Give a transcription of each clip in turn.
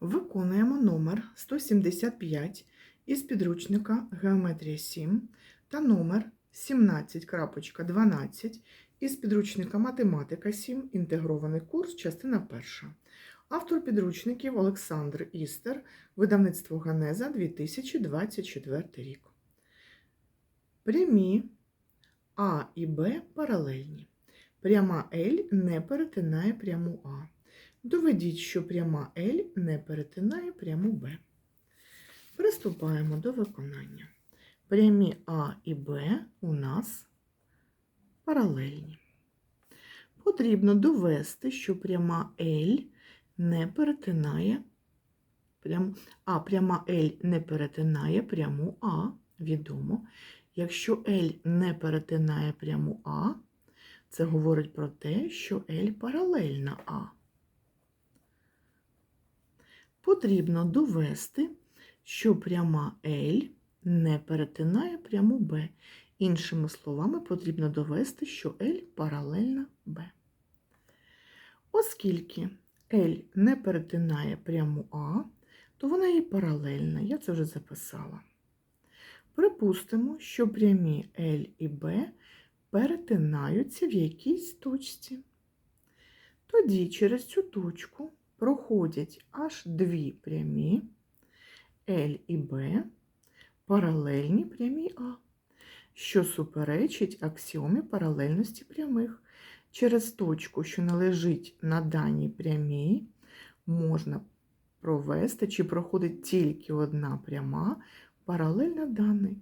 Виконуємо номер 175 із підручника Геометрія 7 та номер 17.12 із підручника Математика 7. Інтегрований курс, частина перша. Автор підручників Олександр Істер, видавництво Ганеза 2024 рік. Прямі А і Б паралельні. Пряма L не перетинає пряму А. Доведіть, що пряма L не перетинає пряму Б. Приступаємо до виконання. Прямі А і Б у нас паралельні. Потрібно довести, що пряма L не перетинає пряму, а пряма L не перетинає пряму А. Відомо. Якщо L не перетинає пряму А, це говорить про те, що L паралельна А. Потрібно довести, що пряма L не перетинає пряму Б. Іншими словами, потрібно довести, що L паралельна Б. Оскільки L не перетинає пряму А, то вона і паралельна. Я це вже записала. Припустимо, що прямі L і B перетинаються в якійсь точці. Тоді через цю точку проходять аж дві прямі L і B, паралельні прямій А, що суперечить аксіомі паралельності прямих. Через точку, що належить на даній прямій, можна провести чи проходить тільки одна пряма паралельна даній.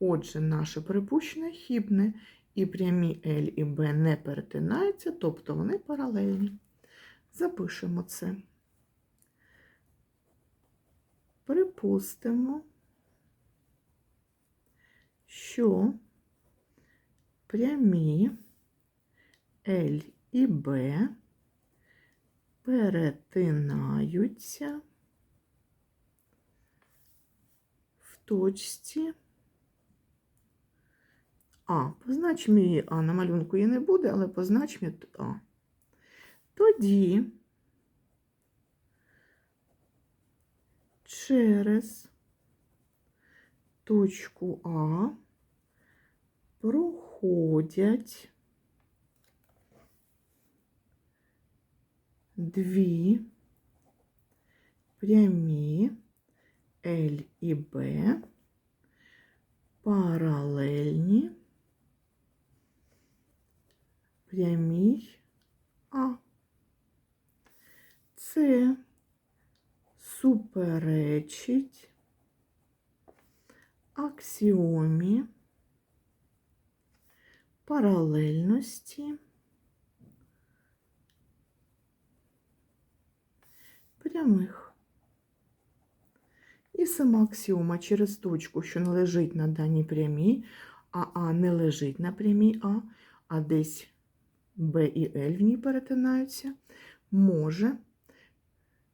Отже, наше припущення хібне, і прямі L і B не перетинаються, тобто вони паралельні. Запишемо це. Припустимо, що прямі L і B перетинаються в точці А. Позначимо її А. На малюнку її не буде, але позначимо А. Тоді через точку А проходять дві прямі L і B паралельні прямій А. Це суперечить аксіомі паралельності прямих. І сама аксіома через точку, що не лежить на даній прямій, а А не лежить на прямій А, а десь Б і Л в ній перетинаються, може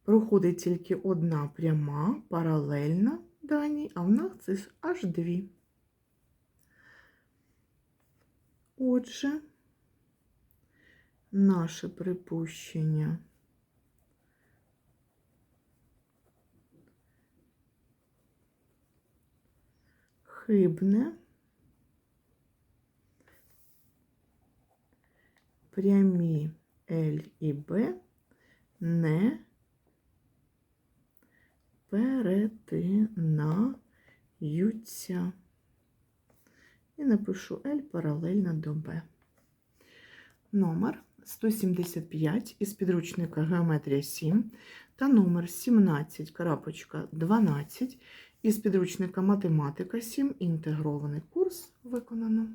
проходить тільки одна пряма паралельна даній, а в нас це аж дві. Отже, наше припущення хибне, прямі L і B не перетинаються. І напишу L паралельно до B. Номер 175 із підручника Геометрія 7 та номер 17.12 із підручника Математика 7. Інтегрований курс виконано.